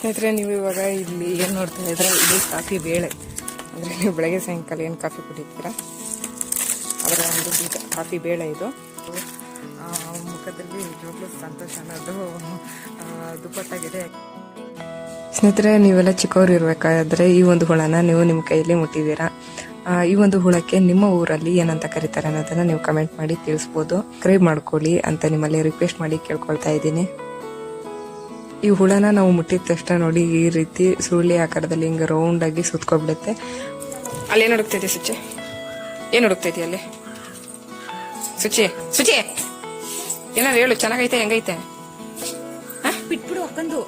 ಸ್ನೇಹಿತರೆ, ನೀವು ಇವಾಗ ಇಲ್ಲಿ ಏನು ನೋಡ್ತಾ ಇದ್ರೆ ಇದು ಕಾಫಿ ಬೇಳೆ. ಅಂದರೆ ನೀವು ಬೆಳಗ್ಗೆ ಸಾಯಂಕಾಲ ಏನು ಕಾಫಿ ಕುಡಿತೀರಾ? ಅದರ ಒಂದು ಬೀಜ, ಕಾಫಿ ಬೇಳೆ ಇದು. ಮುಖದಲ್ಲಿ ನಿಜವಾಗ್ಲೂ ಸಂತೋಷ ಅನ್ನೋದು ದುಪ್ಪಟ್ಟಾಗಿದೆ. ಸ್ನೇಹಿತರೆ, ನೀವೆಲ್ಲ ಚಿಕ್ಕವರು ಇರಬೇಕಾದ್ರೆ ಈ ಒಂದು ಹುಳನ ನೀವು ನಿಮ್ಮ ಕೈಯಲ್ಲಿ ಮುಟ್ಟಿದ್ದೀರಾ? ಈ ಒಂದು ಹುಳಕ್ಕೆ ನಿಮ್ಮ ಊರಲ್ಲಿ ಏನಂತ ಕರೀತಾರೆ ಅನ್ನೋದನ್ನ ನೀವು ಕಮೆಂಟ್ ಮಾಡಿ ತಿಳಿಸ್ಬೋದು. ಸಬ್ಸ್ಕ್ರೈಬ್ ಮಾಡ್ಕೊಳ್ಳಿ ಅಂತ ನಿಮ್ಮಲ್ಲಿ ರಿಕ್ವೆಸ್ಟ್ ಮಾಡಿ ಕೇಳ್ಕೊಳ್ತಾ ಇದ್ದೀನಿ. ಈ ಹುಳನ ನಾವು ಮುಟ್ಟಿದ ತಕ್ಷಣ ನೋಡಿ ಈ ರೀತಿ ಸುರುಳಿ ಆಕಾರದಲ್ಲಿ ಹಿಂಗೆ ರೌಂಡ್ ಆಗಿ ಸುತ್ಕೊಬಿಡುತ್ತೆ ಅಲ್ಲಿ ಏನು ಹುಡುಕ್ತೈತಿ ಸುಚಿ ಏನು ಹುಡುಕ್ತೈತಿ ಅಲ್ಲಿ? ಸುಚಿ ಸುಚಿ ಏನಾರು ಹೇಳು ಚೆನ್ನಾಗೈತೆ ಹೆಂಗೈತೆ? ಬಿಟ್ಬಿಡು ಅಕ್ಕಂದು.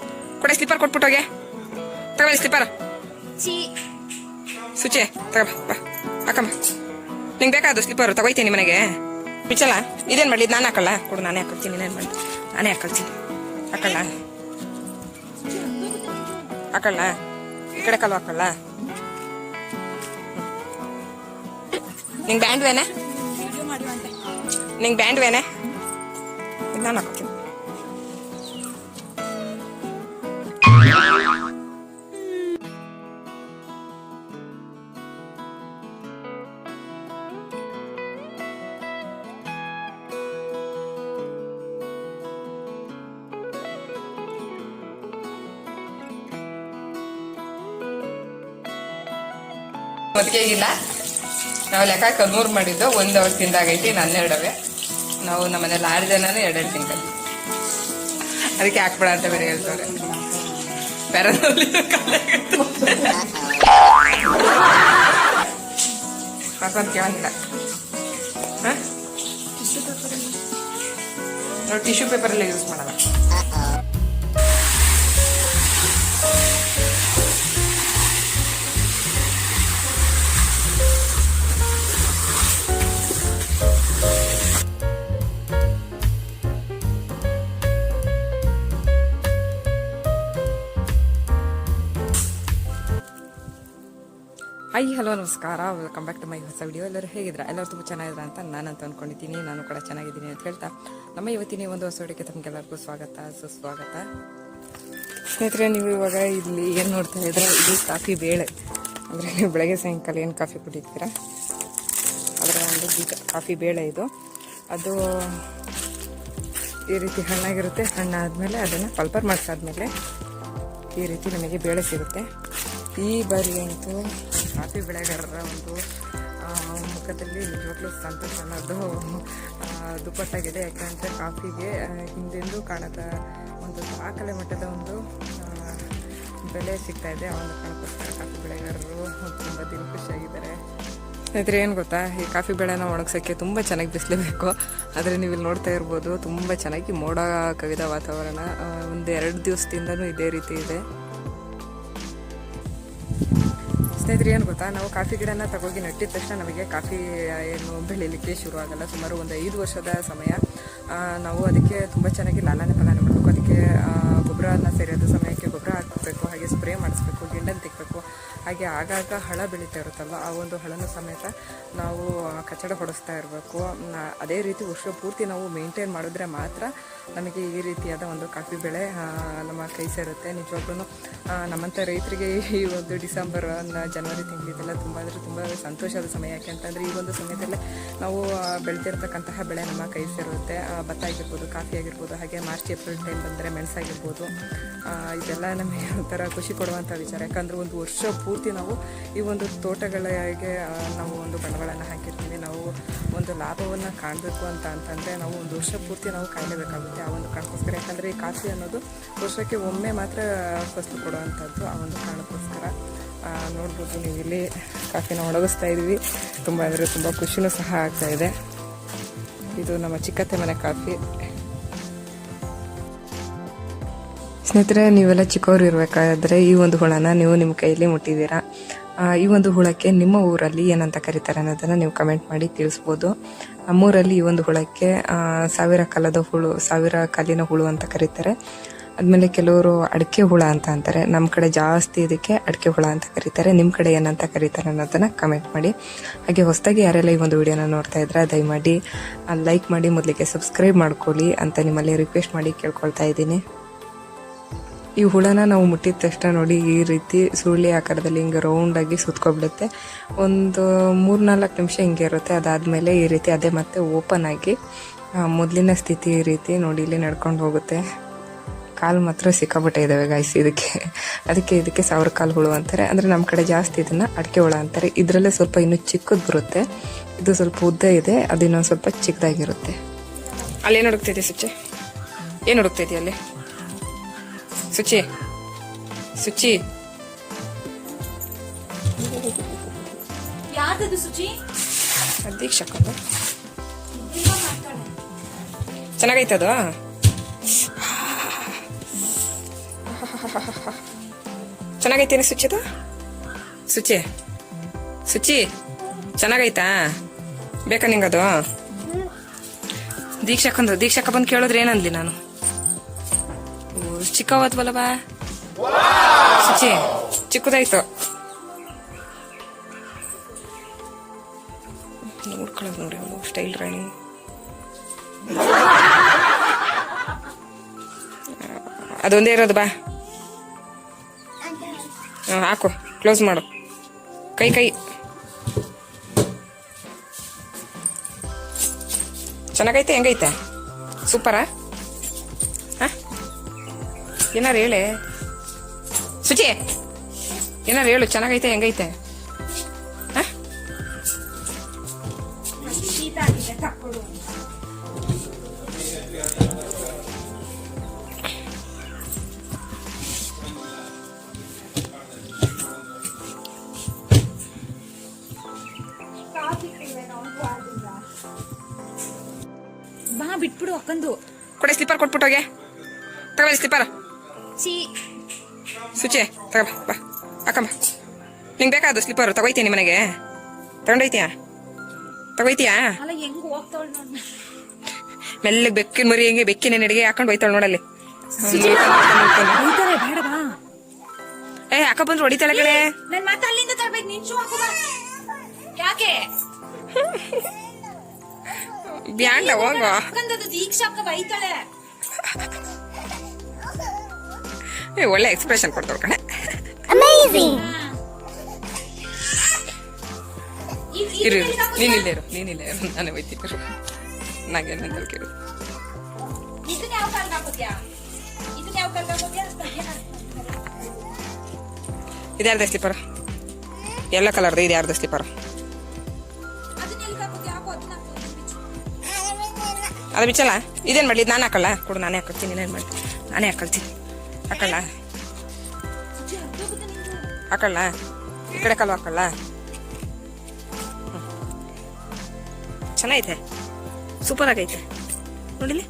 ಕೊಡೆ ಸ್ಲಿಪ್ಪರ್ ಕೊಟ್ಬಿಟ್ಟೋಗೆ ತಗೋ ಸ್ಲಿಪ್ಪರ್ ಸುಚಿ ತಗೋ ಬಾ ಹಾಕಮ್ಮ. ನಿಂಗೆ ಬೇಕಾದ ಸ್ಲಿಪ್ಪರ್ ತಗೋಯ್ತೀನಿ ಮನೆಗೆ ಬಿಚ್ಚಲ್ಲ ಇದೇನು ಮಾಡಲಿ? ನಾನು ಹಾಕಲ್ಲ? ಕೊಡು ನಾನೇ ಹಾಕೊಳ್ತೀನಿ ನಾನು ಮಾಡಿ ನಾನೇ ಹಾಕೊಳ್ತೀನಿ. ಹಾಕಲ್ಲ? ಹಾಕಲ್ಲ? ಈ ಕಡೆ ಕಾಲು ಹಾಕಲ್ಲ? ನಿಂಗೆ ಬ್ಯಾಂಡ್ ವೇನೆ? ನಿಂಗೆ ಬ್ಯಾಂಡ್ ವೇನೆ? ನಾನು ಹಾಕೋತೀನಿ. ಮದ್ವೆಗಿಲ್ಲ ನಾವು ಲೆಕ್ಕ ಕಲ್ಮೂರು ಮಾಡಿದ್ದು ಒಂದು ಅವ್ರು ತಿಂದಾಗೈತಿ ಹನ್ನೆರಡವೆ ನಾವು ನಮ್ಮನೇಲಿ ಆರು ಜನನೇ ಎರಡೆರಡು ತಿಂತೀವಿ ಅದಕ್ಕೆ ಹಾಕ್ಬೇಡ ಅಂತ ಬೇರೆ ಹೇಳ್ತಾರೆ. ಬೇರೆ ಪಾಪ ಕೇಳಂಗಿಲ್ಲ. ಹಾಂ? ನಾವು ಟಿಶ್ಯೂ ಪೇಪರಲ್ಲೇ ಯೂಸ್ ಮಾಡಲ್ಲ. ಹಾಯ್, ಹಲೋ, ನಮಸ್ಕಾರ. ವೆಲ್ಕಮ್ ಬ್ಯಾಕ್ ಟು ಮೈ ಹೊಸ ವಿಡಿಯೋ ಎಲ್ಲರೂ ಹೇಗಿದ್ರ ಎಲ್ಲರೂ ತುಂಬ ಚೆನ್ನಾಗಿದ್ರ ಅಂತ ನಾನಂತ ಅಂದ್ಕೊಂಡಿದ್ದೀನಿ ನಾನು ಕೂಡ ಚೆನ್ನಾಗಿದ್ದೀನಿ ಅಂತ ಹೇಳ್ತಾ. ನಮ್ಮ ಇವತ್ತಿನ ಒಂದು ಹೊಸ ವಿಡಿಯೋಗೆ ತಮಗೆಲ್ಲರಿಗೂ ಸ್ವಾಗತ. ಸುಸ್ವಾಗತ ಸ್ನೇಹಿತರೆ, ನೀವು ಇವಾಗ ಇಲ್ಲಿ ಏನು ನೋಡ್ತಾ ಇದ್ರೆ ಇದು ಕಾಫಿ ಬೇಳೆ. ಅಂದರೆ ನೀವು ಬೆಳಗ್ಗೆ ಸಾಯಂಕಾಲ ಏನು ಕಾಫಿ ಕುಡಿತೀರಾ? ಅದರ ಒಂದು ಬೀಜ. ಕಾಫಿ ಬೇಳೆ ಇದು. ಅದು ಈ ರೀತಿ ಹಣ್ಣಾಗಿರುತ್ತೆ. ಹಣ್ಣಾದಮೇಲೆ ಅದನ್ನು ಪಲ್ಪರ್ ಮಾಡಿಸಾದ್ಮೇಲೆ ಈ ರೀತಿ ನಮಗೆ ಬೇಳೆ ಸಿಗುತ್ತೆ. ಈ ಬಾರಿ ಅಂತೂ ಕಾಫಿ ಬೆಳೆಗಾರರ ಒಂದು ಮುಖದಲ್ಲಿ ನಿಜವಾಗ್ಲೂ ಸಂತೋಷ ಅನ್ನೋದು ದುಪ್ಪಟ್ಟಾಗಿದೆ. ಯಾಕಂದರೆ ಕಾಫಿಗೆ ಹಿಂದೆಂದೂ ಕಾಣದ ಒಂದು ದಾಖಲೆ ಮಟ್ಟದ ಒಂದು ಬೆಲೆ ಸಿಗ್ತಾ ಇದೆ. ಆ ಒಂದು ಕಾಫಿ ಬೆಳೆಗಾರರು ತುಂಬ ದಿನ ಖುಷಿಯಾಗಿದ್ದಾರೆ. ಸ್ನೇಹಿತರೆ, ಏನು ಗೊತ್ತಾ? ಈ ಕಾಫಿ ಬೆಳೆನ ಒಣಗ್ಸೋಕ್ಕೆ ತುಂಬ ಚೆನ್ನಾಗಿ ಬಿಸಿಲಬೇಕು. ಆದರೆ ನೀವು ಇಲ್ಲಿ ನೋಡ್ತಾ ಇರ್ಬೋದು, ತುಂಬ ಚೆನ್ನಾಗಿ ಮೋಡ ಕವಿದ ವಾತಾವರಣ ಒಂದು ಎರಡು ದಿವಸದಿಂದನೂ ಇದೇ ರೀತಿ ಇದೆ. ಸ್ನೇಹಿತರೆ ಏನು ಗೊತ್ತಾ? ನಾವು ಕಾಫಿ ಗಿಡನ ತಗೋಗಿ ನೆಟ್ಟಿದ ತಕ್ಷಣ ನಮಗೆ ಕಾಫಿ ಏನು ಬೆಳೀಲಿಕ್ಕೆ ಶುರು ಆಗಲ್ಲ ಸುಮಾರು ಒಂದು ಐದು ವರ್ಷದ ಸಮಯ. ನಾವು ಅದಕ್ಕೆ ತುಂಬ ಚೆನ್ನಾಗಿ ಲಾಲನೆ ಪಾಲನೆ ಮಾಡಬೇಕು ಅದಕ್ಕೆ ಆ, ಗೊಬ್ಬರನ ಸರಿಯಾದ ಸಮಯಕ್ಕೆ ಗೊಬ್ಬರ ಹಾಕಬೇಕು ಹಾಗೆ ಸ್ಪ್ರೇ ಮಾಡಿಸ್ಬೇಕು ಗಿಂಡನ್ ತಿಕ್ಕಬೇಕು ಹಾಗೆ ಆಗಾಗ ಹಳ ಬೆಳೀತಾ ಇರುತ್ತಲ್ವ ಆ ಒಂದು ಹಳನ ಸಮೇತ ನಾವು ಕಚ್ಚಡ ಹೊಡೆಸ್ತಾ ಇರಬೇಕು. ಅದೇ ರೀತಿ ವರ್ಷ ಪೂರ್ತಿ ನಾವು ಮೇಂಟೈನ್ ಮಾಡಿದ್ರೆ ಮಾತ್ರ ನಮಗೆ ಈ ರೀತಿಯಾದ ಒಂದು ಕಾಫಿ ಬೆಳೆ ನಮ್ಮ ಕೈ ಸೇರುತ್ತೆ. ನಿಜವಾಗ್ಲೂ ನಮ್ಮಂಥ ರೈತರಿಗೆ ಈ ಒಂದು ಡಿಸೆಂಬರ್ ಜನವರಿ ತಿಂಗಳಿದೆಲ್ಲ ತುಂಬ ಅಂದರೆ ತುಂಬ ಸಂತೋಷದ ಸಮಯ. ಯಾಕೆಂತಂದರೆ ಈ ಒಂದು ಸಮಯದಲ್ಲೇ ನಾವು ಬೆಳೆದಿರ್ತಕ್ಕಂತಹ ಬೆಳೆ ನಮ್ಮ ಕೈ ಸೇರುತ್ತೆ. ಭತ್ತ ಆಗಿರ್ಬೋದು ಕಾಫಿ ಆಗಿರ್ಬೋದು ಹಾಗೆ ಮಾರ್ಚ್ ಏಪ್ರಿಲ್ ಟೈಮ್ ಬಂದರೆ ಮೆಣಸಾಗಿರ್ಬೋದು ಇದೆಲ್ಲ ನಮಗೆ ಒಂಥರ ಖುಷಿ ಕೊಡುವಂಥ ವಿಚಾರ. ಯಾಕಂದರೆ ಒಂದು ವರ್ಷ ಪೂರ್ತಿ ನಾವು ಈ ಒಂದು ತೋಟಗಳಿಗೆ ನಾವು ಒಂದು ಬಂಡವಾಳನ ಹಾಕಿರ್ತೀವಿ. ನಾವು ಒಂದು ಲಾಭವನ್ನು ಕಾಣಬೇಕು ಅಂತ ಅಂತಂದರೆ ನಾವು ಒಂದು ವರ್ಷ ಪೂರ್ತಿ ನಾವು ಕಾಯಲೇಬೇಕಾಗುತ್ತೆ ಆ ಒಂದು ಕಾರಣಕ್ಕೋಸ್ಕರ. ಯಾಕಂದರೆ ಈ ಕಾಫಿ ಅನ್ನೋದು ವರ್ಷಕ್ಕೆ ಒಮ್ಮೆ ಮಾತ್ರ ಫಸಲು ಕೊಡುವಂಥದ್ದು ಆ ಒಂದು ಕಾರಣಕ್ಕೋಸ್ಕರ. ನೋಡ್ಬೋದು ನೀವು ಇಲ್ಲಿ ಕಾಫಿನ ಒಣಗಿಸ್ತಾ ಇದ್ದೀವಿ. ತುಂಬ ಅಂದರೆ ತುಂಬ ಖುಷಿನೂ ಸಹ ಆಗ್ತಾ ಇದೆ. ಇದು ನಮ್ಮ ಚಿಕ್ಕತ್ತೆ ಮನೆ ಕಾಫಿ. ಸ್ನೇಹಿತರೆ, ನೀವೆಲ್ಲ ಚಿಕ್ಕವರು ಇರಬೇಕಾದ್ರೆ ಈ ಒಂದು ಹುಳನ ನೀವು ನಿಮ್ಮ ಕೈಯಲ್ಲಿ ಮುಟ್ಟಿದ್ದೀರಾ? ಈ ಒಂದು ಹುಳಕ್ಕೆ ನಿಮ್ಮ ಊರಲ್ಲಿ ಏನಂತ ಕರೀತಾರೆ ಅನ್ನೋದನ್ನು ನೀವು ಕಮೆಂಟ್ ಮಾಡಿ ತಿಳಿಸ್ಬೋದು. ನಮ್ಮೂರಲ್ಲಿ ಈ ಒಂದು ಹುಳಕ್ಕೆ ಸಾವಿರ ಕಾಲದ ಹುಳು, ಸಾವಿರ ಕಾಲಿನ ಹುಳು ಅಂತ ಕರೀತಾರೆ. ಆದಮೇಲೆ ಕೆಲವರು ಅಡಿಕೆ ಹುಳ ಅಂತ ಅಂತಾರೆ. ನಮ್ಮ ಕಡೆ ಜಾಸ್ತಿ ಇದಕ್ಕೆ ಅಡಿಕೆ ಹುಳ ಅಂತ ಕರೀತಾರೆ. ನಿಮ್ಮ ಕಡೆ ಏನಂತ ಕರೀತಾರೆ ಅನ್ನೋದನ್ನು ಕಮೆಂಟ್ ಮಾಡಿ. ಹಾಗೆ ಹೊಸದಾಗಿ ಯಾರೆಲ್ಲ ಈ ಒಂದು ವಿಡಿಯೋನ ನೋಡ್ತಾ ಇದ್ರೆ ದಯಮಾಡಿ ಲೈಕ್ ಮಾಡಿ, ಮೊದಲಿಗೆ ಸಬ್ಸ್ಕ್ರೈಬ್ ಮಾಡ್ಕೊಳ್ಳಿ ಅಂತ ನಿಮ್ಮಲ್ಲಿ ರಿಕ್ವೆಸ್ಟ್ ಮಾಡಿ ಕೇಳ್ಕೊಳ್ತಾ ಇದ್ದೀನಿ. ಈ ಹುಳನ ನಾವು ಮುಟ್ಟಿದ ತಕ್ಷಣ ನೋಡಿ ಈ ರೀತಿ ಸುರುಳಿ ಆಕಾರದಲ್ಲಿ ಹಿಂಗೆ ರೌಂಡಾಗಿ ಸುತ್ಕೊಬಿಡುತ್ತೆ. ಒಂದು ಮೂರ್ನಾಲ್ಕು ನಿಮಿಷ ಹಿಂಗೆ ಇರುತ್ತೆ. ಅದಾದಮೇಲೆ ಈ ರೀತಿ ಅದೇ ಮತ್ತೆ ಓಪನ್ ಆಗಿ ಮೊದಲಿನ ಸ್ಥಿತಿ ಈ ರೀತಿ ನೋಡಿ ಇಲ್ಲಿ ನಡ್ಕೊಂಡು ಹೋಗುತ್ತೆ. ಕಾಲು ಮಾತ್ರ ಸಿಕ್ಕಾಪಟ್ಟೆ ಇದ್ದಾವೆ ಗಾಯ್ಸ್ ಇದಕ್ಕೆ. ಅದಕ್ಕೆ ಇದಕ್ಕೆ ಸಾವಿರ ಕಾಲು ಹುಳು ಅಂತಾರೆ. ಅಂದರೆ ನಮ್ಮ ಕಡೆ ಜಾಸ್ತಿ ಇದನ್ನು ಅಡಿಕೆ ಹುಳ ಅಂತಾರೆ. ಇದರಲ್ಲೇ ಸ್ವಲ್ಪ ಇನ್ನೂ ಚಿಕ್ಕದು ಬರುತ್ತೆ. ಇದು ಸ್ವಲ್ಪ ಉದ್ದ ಇದೆ. ಅದಿನ್ನೊಂದು ಸ್ವಲ್ಪ ಚಿಕ್ಕದಾಗಿರುತ್ತೆ. ಅಲ್ಲಿ ಏನು ಹುಡುಕ್ತಿದೆ ಸುಚ್ಚಿ? ಏನು ಹುಡುಕ್ತಿದ್ಯಾ ಅಲ್ಲಿ? ಸುಚಿ. ಸುಚಿ. ಯಾರ್ದದು ಸುಚಿ? ದೀಕ್ಷಕ ಚೆನ್ನಾಗೈತೆ ಅದು ಚೆನ್ನಾಗೈತೇನೆ ಸುಚಿದು ಸುಚಿ ಸುಚಿ. ಚೆನ್ನಾಗೈತಾ? ಬೇಕಾ ನಿಂಗದು? ದೀಕ್ಷಕಂದು ದೀಕ್ಷಕ ಬಂದು ಕೇಳಿದ್ರೆ ಏನಂದ್ಲಿ ನಾನು? ಚಿಕ್ಕವತ್ವಲ್ಲ ಬಾ ಸುಚಿ ಚಿಕ್ಕದಾಯ್ತು. ನೋಡ್ಕೊಳ್ಳೋದು ನೋಡಿ ಅವಳು ಸ್ಟೈಲ್ ರಾಣಿ. ಅದೊಂದೇ ಇರೋದು ಬಾ. ಹಾಕು ಕ್ಲೋಸ್ ಮಾಡು. ಕೈ ಕೈ. ಚೆನ್ನಾಗೈತೆ, ಹೆಂಗೈತೆ? ಸೂಪರಾ? ಏನಾರು ಹೇಳೆ. ಸುಚಿ ಏನಾರು ಹೇಳು ಚೆನ್ನಾಗೈತೆ ಹೆಂಗೈತೆ? ಬಾ ಬಿಟ್ಬಿಡು ಅಕ್ಕಂದು. ಕೊಡೆ ಸ್ಲಿಪ್ಪರ್ ಕೊಟ್ಬಿಟ್ಟೋಗೆ ತಗೊಳ್ಳಿ ಸ್ಲಿಪ್ಪರ್. ಚೀ ಸುಚಿ ತಗೊಂಬ ಬಾ ಹಾಕಂಬ ನಿಂಗೆ ಬೇಕಾದ ಸ್ಲಿಪ್ಪರ್ ತಗೋಯ್ತೀನಿ ಮನೆಗೆ. ತಗೊಂಡೋಯ್ತೀಯಾ? ತಗೋಯ್ತೀಯಾ? ಅಲ್ಲ ಹೆಂಗ್ ಹೋಗ್ತಾವಳ ನೋಡ್. ಮೆಲ್ಲಗೆ ಬೆಕ್ಕಿನ ಮರಿ ಹೆಂಗೆ ಬೆಕ್ಕಿನ ನೆಡಿಗೆ ಹಾಕೊಂಡು ಹೋಯ್ತಾಳ ನೋಡಲ್ಲಿ ಬೇಡ ಬಾ. ಏ ಅಕ್ಕ ಬಂದ್ರು ಹೊಡಿತಾಳೆ ಕಡೆ ನನ್ ಮತ್ತೆ ಅಲ್ಲಿಂದ ತರ್ಬೇಕು ನಿನ್ ಶೂ ಹಾಕೋ ಯಾಕೆ? ಬ್ಯಾಂಡ ಹೋಗೋ. ದೀಕ್ಷಾ ಅಕ್ಕ ಬೈತಾಳೆ. ಒಳ್ಳೆ ಎಕ್ಸ್ಪ್ರೆಷನ್ ಕೊಡ್ತಾರೆ ಕಣೆ. ಅಮೇಜಿಂಗ್ ಇರು ನೀನ್ ಇಲ್ಲೇ ಇರು ನೀನ್ ಇಲ್ಲೇ ಇರು. ನಾನೇ ಹೋಯ್ತೀನಿ. ಇರು ಏನಂತ ಕೇಳು ಇದು ಯಾರ್ದ ಸ್ಲೀಪರ್ ಎಲ್ಲ ಕಲರ್ದು ಇದು ಯಾರ್ದ ಸ್ಲೀಪರ್. ಅದು ಬಿಚ್ಚಲ್ಲ? ಇದೇನ್ ಮಾಡಲಿ? ನಾನು ಹಾಕಲ್ಲ? ಕೊಡು ನಾನೇ ಹಾಕೊಳ್ತೀನಿ ನೀನೇನ್ ಮಾಡಿ ನಾನೇ ಹಾಕೊಳ್ತೀನಿ ಹಾಕೊಳ್ಳ. ಹಾಕಲ್ಲ. ಈ ಕಡೆ ಕಾಲು ಹ್ಮ್. ಚೆನ್ನಾಗೈತೆ. ಸೂಪರ್ ಆಗೈತೆ. ನೋಡಿಲಿ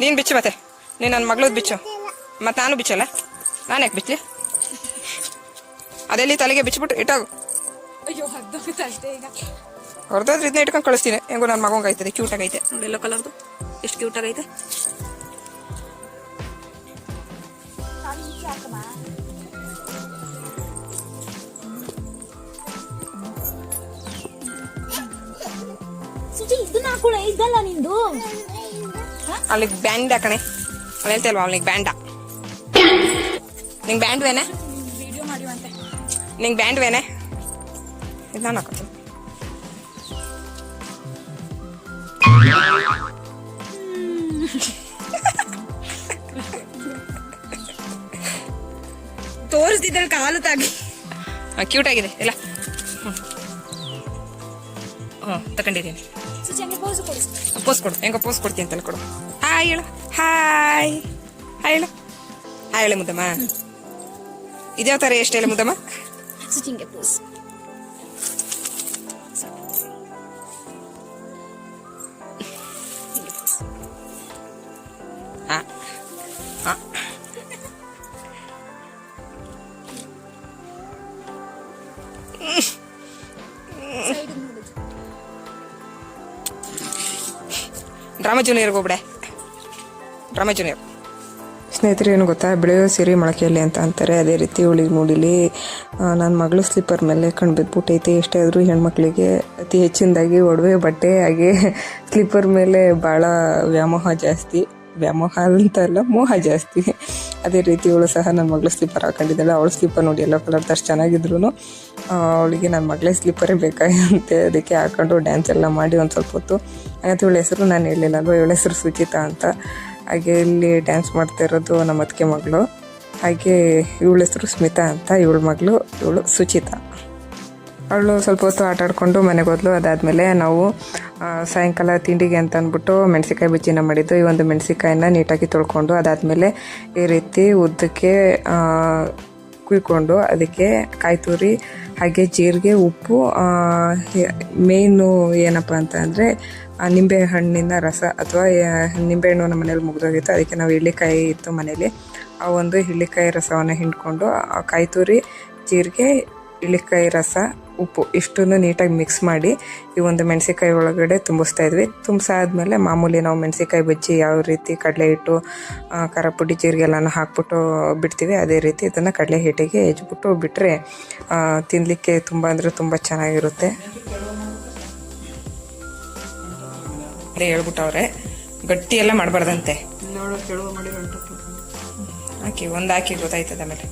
ನೀನು ಬಿಚ್ಚು ಮತ್ತೆ. ನೀನ್ ನನ್ನ ಮಗಳದ್ ಬಿಚ್ಚು. ಮತ್ತೆ ನಾನು ಬಿಚ್ಚಲ್ಲ. ನಾನು ಯಾಕೆ ಬಿಚ್ಚಲಿ ಅದೆಲ್ಲಿ ತಲೆಗೆ ಬಿಚ್ಚಿಬಿಟ್ಟು ಇಟ್ಟಾಗು. ಅಯ್ಯೋ ಅಷ್ಟೇ ಈಗ. ಹೊರದಾದ್ರೆ ಇದನ್ನ ಇಟ್ಕೊಂಡು ಕಳಿಸ್ತೀನಿ. ಹೆಂಗೋ ನನ್ನ ಮಗಂಗೆ ಆಯ್ತದೆ ಕ್ಯೂಟ್ ಆಗೈತೆ ನೋಡಿ ಎಲ್ಲೋ ಕಲರ್ದು ಎಷ್ಟು ಕ್ಯೂಟ್ ಆಗೈತೆ ಇದನ್ನ ಇದಲ್ಲ ನಿಂದು? ಅಲ್ಲಿಗೆ ಬ್ಯಾಂಡ್ ಹಾಕಣೆ ಅಲ್ಲಿ ಹೇಳ್ತಲ್ವಾ ಅವನಿಗೆ ಬ್ಯಾಂಡ. ನಿಂಗೆ ಬ್ಯಾಂಡ್ ವೇನೆ? ನಿಂಗೆ ಬ್ಯಾಂಡ್ ವೇನೆ? ಇದು ನಾನು ಹಾಕೋತೀನಿ. ತೋರಿಸ್ತಿದ್ದಾಳೆ ಕಾಲು ತಾಗಿ ಕ್ಯೂಟ್ ಆಗಿದೆ. ಇಲ್ಲ ಹ್ಞೂ ತಗೊಂಡಿದ್ದೀನಿ ಪೋಸ್ ಕೊಡು. ಹೆಂಗ ಪೋಸ್ ಕೊಡ್ತೀನಿ ಅಂತಲ್ಲ ಕೊಡು. ಹಾಯ್ ಹೇಳು. ಹಾಯ್ ಹಾಯ್ ಹೇಳು. ಹಾಯ್ ಹೇಳಿ ಮುದ್ದಮ್ಮ. ಇದ್ಯಾವ ಥರ ಎಷ್ಟು ಹೇಳಿ ಮುದ್ದಮ್ಮ? ಪೋಸ್ ಡ್ರಾಮಾ ಜೂನಿಯರ್ಗೆ ಹೋಗ್ಬಿಡೆ ಡ್ರಾಮಾ ಜೂನಿಯರ್ ಸ್ನೇಹಿತರೆ, ಏನು ಗೊತ್ತಾ? ಬೆಳೆಯೋ ಸಿರಿ ಮೊಳಕೆಯಲ್ಲಿ ಅಂತ ಅಂತಾರೆ. ಅದೇ ರೀತಿ ಇವಳಿಗೆ ಮೂಡಿಲಿ ನನ್ನ ಮಗಳು ಸ್ಲಿಪ್ಪರ್ ಮೇಲೆ ಕಣ್ಣು ಬಿದ್ದುಬಿಟ್ಟೈತೆ ಎಷ್ಟೇ ಆದರೂ ಹೆಣ್ಮಕ್ಳಿಗೆ ಅತಿ ಹೆಚ್ಚಿನದಾಗಿ ಒಡವೆ ಬಟ್ಟೆ ಹಾಗೆ ಸ್ಲಿಪ್ಪರ್ ಮೇಲೆ ಭಾಳ ವ್ಯಾಮೋಹ ಜಾಸ್ತಿ. ವ್ಯಾಮೋಹ ಅಂತ ಅಲ್ಲ, ಮೋಹ ಜಾಸ್ತಿ. ಅದೇ ರೀತಿ ಇವಳು ಸಹ ನನ್ನ ಮಗಳು ಸ್ಲಿಪ್ಪರ್ ಹಾಕೊಂಡಿದ್ದಾಳೆ. ಅವಳು ಸ್ಲಿಪ್ಪರ್ ನೋಡಿ ಎಲ್ಲೋ ಕಲರ್ ತರ್ಸ್ ಚೆನ್ನಾಗಿದ್ರು ಅವಳಿಗೆ ನನ್ನ ಮಗಳೇ ಸ್ಲಿಪ್ಪರೇ ಬೇಕಾಗಂತೆ ಅದಕ್ಕೆ ಹಾಕೊಂಡು ಡ್ಯಾನ್ಸ್ ಎಲ್ಲ ಮಾಡಿ ಒಂದು ಸ್ವಲ್ಪ ಹೊತ್ತು. ಹಾಗಂತ ಇವಳ ಹೆಸರು ನಾನು ಹೇಳಿಲ್ಲ ಅಲ್ವಾ ಇವಳ ಹೆಸರು ಸುಚಿತಾ ಅಂತ. ಹಾಗೆ ಇಲ್ಲಿ ಡ್ಯಾನ್ಸ್ ಮಾಡ್ತಾ ಇರೋದು ನಮ್ಮ ಅತ್ತಿಗೆ ಮಗಳು. ಹಾಗೆ ಇವಳ ಹೆಸರು ಸ್ಮಿತಾ ಅಂತ ಇವಳ ಮಗಳು, ಇವಳು ಸುಚಿತಾ. ಅವಳು ಸ್ವಲ್ಪ ಹೊತ್ತು ಆಟ ಆಡ್ಕೊಂಡು ಮನೆಗೆ ಹೋದ್ಲು. ಅದಾದಮೇಲೆ ನಾವು ಸಾಯಂಕಾಲ ತಿಂಡಿಗೆ ಅಂತ ಅಂದ್ಬಿಟ್ಟು ಮೆಣಸಿಕಾಯಿ ಬಜ್ಜಿನ ಮಾಡಿದ್ದು. ಈ ಒಂದು ಮೆಣಸಿಕಾಯಿನ ನೀಟಾಗಿ ತೊಳ್ಕೊಂಡು ಅದಾದಮೇಲೆ ಈ ರೀತಿ ಉದ್ದಕ್ಕೆ ಕುಯ್ಕೊಂಡು ಅದಕ್ಕೆ ಕಾಯಿ ತುರಿ, ಹಾಗೆ ಜೀರಿಗೆ, ಉಪ್ಪು ಮೇಯ್ನು ಏನಪ್ಪ ಅಂತ ಅಂದರೆ ನಿಂಬೆ ಹಣ್ಣಿನ ರಸ ಅಥವಾ ನಿಂಬೆಹಣ್ಣು ನಮ್ಮ ಮನೇಲಿ ಮುಗಿದೋಗಿತ್ತು. ಅದಕ್ಕೆ ನಾವು ಹಿಳ್ಳಿಕಾಯಿ ಇತ್ತು ಮನೇಲಿ. ಆ ಒಂದು ಹಿಳ್ಳಿಕಾಯಿ ರಸವನ್ನು ಹಿಂಡ್ಕೊಂಡು ಕಾಯಿ ತುರಿ, ಜೀರಿಗೆ ಹಿಳ್ಳಿಕಾಯಿ ರಸ ಉಪ್ಪು ಇಷ್ಟನ್ನು ನೀಟಾಗಿ ಮಿಕ್ಸ್ ಮಾಡಿ ಈ ಒಂದು ಮೆಣಸಿಕಾಯಿ ಒಳಗಡೆ ತುಂಬಿಸ್ತಾ ಇದ್ವಿ. ತುಂಬಿಸಾದ್ಮೇಲೆ ಮಾಮೂಲಿ ನಾವು ಮೆಣಸಿಕಾಯಿ ಬಜ್ಜಿ ಯಾವ ರೀತಿ ಕಡಲೆ ಹಿಟ್ಟು ಖಾರ ಪುಡಿ ಜೀರಿಗೆ ಎಲ್ಲನೂ ಹಾಕ್ಬಿಟ್ಟು ಬಿಡ್ತೀವಿ. ಅದೇ ರೀತಿ ಇದನ್ನು ಕಡಲೆ ಹಿಟ್ಟಿಗೆ ಹೆಜ್ಬಿಟ್ಟು ಬಿಟ್ಟರೆ ತಿನ್ನಲಿಕ್ಕೆ ತುಂಬ ಅಂದರೆ ತುಂಬ ಚೆನ್ನಾಗಿರುತ್ತೆ. ಅದೇ ಹೇಳ್ಬಿಟ್ಟವ್ರೆ ಗಟ್ಟಿ ಎಲ್ಲ ಮಾಡಬಾರ್ದಂತೆ. ಹಾಕಿ ಒಂದು ಹಾಕಿ ಗೊತ್ತಾಯ್ತದ ಆಮೇಲೆ.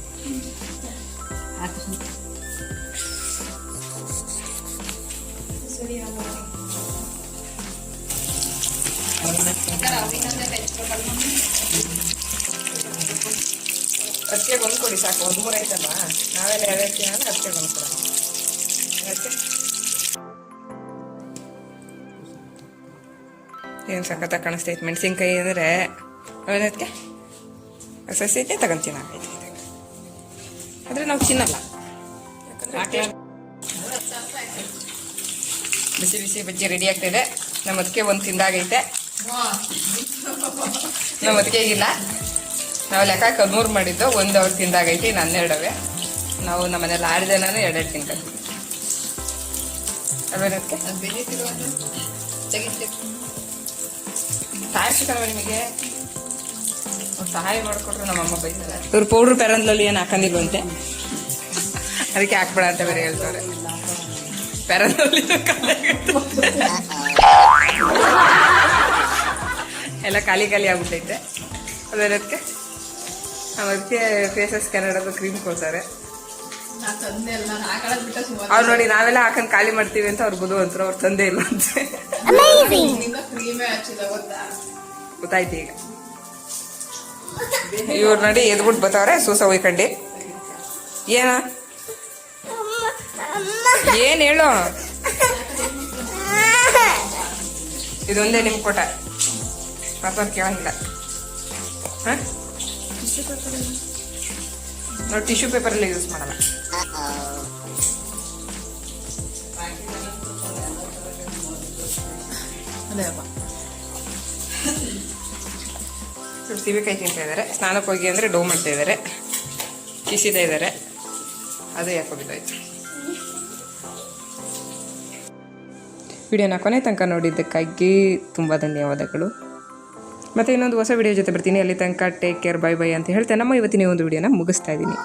ಅತ್ತಿಗೆ ಒಂದು ಕೊಡಿ ಸಾಕು ಒಂದು ಮೂರು ಐತಲ್ಲ ನಾವೆಲ್ಲ ಎರಡು ತಿನ್ನ ಅತ್ತಿಗೆ ಒಂದು ಕೊಡ ಅದಕ್ಕೆ ಏನು ಸಖತ್ತ ಕಾಣಿಸ್ತೈತೆ ಮೆಣಸಿನ್ಕಾಯಿ ಅಂದರೆ? ಅದಕ್ಕೆ ಸಸಿ ಐತೆ ತಗೊಂತೀನಿ ಆಗೈತೆ ಆದರೆ ನಾವು ತಿನ್ನಲ್ಲ. ಯಾಕಂದ್ರೆ ಬಿಸಿ ಬಿಸಿ ಬಜ್ಜಿ ರೆಡಿ ಆಗ್ತಿದೆ ನಮ್ಮ ಅದಕ್ಕೆ ಒಂದು ತಿಂದಾಗೈತೆ. ಅದಕ್ಕೆ ಇಲ್ಲ ನಾವು ಲೆಕ್ಕ ಮೂರು ಮಾಡಿದ್ದು, ಒಂದು ಅವ್ರು ತಿಂದಾಗೈತಿ ಇನ್ನು ಹನ್ನೆರಡವೆ ನಾವು ನಮ್ಮ ಮನೇಲಿ ಆರು ಜನನೂ ಎರಡೆರಡು ತಿಂತೀವಿ ಸಹಾಯ ನಿಮಗೆ? ಸಹಾಯ ಮಾಡಿಕೊಟ್ರು ಇವ್ರು ಪೌಡ್ರ್ ಪೆರಂದ್ಲಲ್ಲಿ ಏನು ಹಾಕೊಂಡಿಲ್ವಂತೆ ಅದಕ್ಕೆ ಹಾಕ್ಬೇಡ ಅಂತ ಬೇರೆ ಹೇಳ್ತಾರೆ. ಪೆರಂದ್ಲಲ್ಲಿ ಎಲ್ಲ ಖಾಲಿ ಖಾಲಿ ಆಗ್ಬಿಟ್ಟೈತೆ. ಅದಕ್ಕೆ ಅದಕ್ಕೆ ಫೇಸಸ್ ಕನ್ನಡದ ಕ್ರೀಮ್ ಕೊಡ್ತಾರೆ. ಅವ್ರು ನೋಡಿ ನಾವೆಲ್ಲ ಹಾಕೊಂಡು ಖಾಲಿ ಮಾಡ್ತೀವಿ ಅಂತ ಅವ್ರು ಬುದು ಅಂತಾರೆ ಅವ್ರ ತಂದೆ ಇಲ್ಲ ಅಂತ. ಗೊತ್ತಾಯ್ತು ಈಗ. ಇವ್ರು ನೋಡಿ ಎದ್ಬಿಟ್ಟು ಬರ್ತಾವ್ರೆ ಸೂಸ ಹೋಯ್ಕಂಡಿ ಏನ? ಏನ್ ಹೇಳು? ಇದೊಂದೇ ನಿಮ್ ಕೊಟ. ಮತ್ತೊಂದು ಕೇಳಂಗಿಲ್ಲ. ಹ? ನಾವು ಟಿಶ್ಯೂ ಪೇಪರಲ್ಲಿ ಯೂಸ್ ಮಾಡಲ್ಲ. ಇವ್ರು ಸೀಬೆಕಾಯಿ ತಿಂತಾ ಇದ್ದಾರೆ ಸ್ನಾನಕ್ಕೆ ಹೋಗಿ ಅಂದರೆ ಡೋ ಮಾಡ್ತಾ ಇದ್ದಾರೆ ಕಿಸಿತಾ ಇದ್ದಾರೆ ಅದು ಯಾಕೋ ಬಿದ್ದಾಯ್ತು. ವಿಡಿಯೋನ ಕೊನೆ ತನಕ ನೋಡಿದ್ದಕ್ಕಾಗಿ ತುಂಬ ಧನ್ಯವಾದಗಳು. ಮತ್ತು ಇನ್ನೊಂದು ಹೊಸ ವಿಡಿಯೋ ಜೊತೆ ಬರ್ತೀನಿ. ಅಲ್ಲಿ ತನಕ ಟೇಕ್ ಕೇರ್ ಬೈ ಬೈ ಅಂತ ಹೇಳ್ತಾ ನಮ್ಮ ಇವತ್ತಿನ ಒಂದು ವಿಡಿಯೋನ ಮುಗಿಸ್ತಾ ಇದ್ದೀನಿ.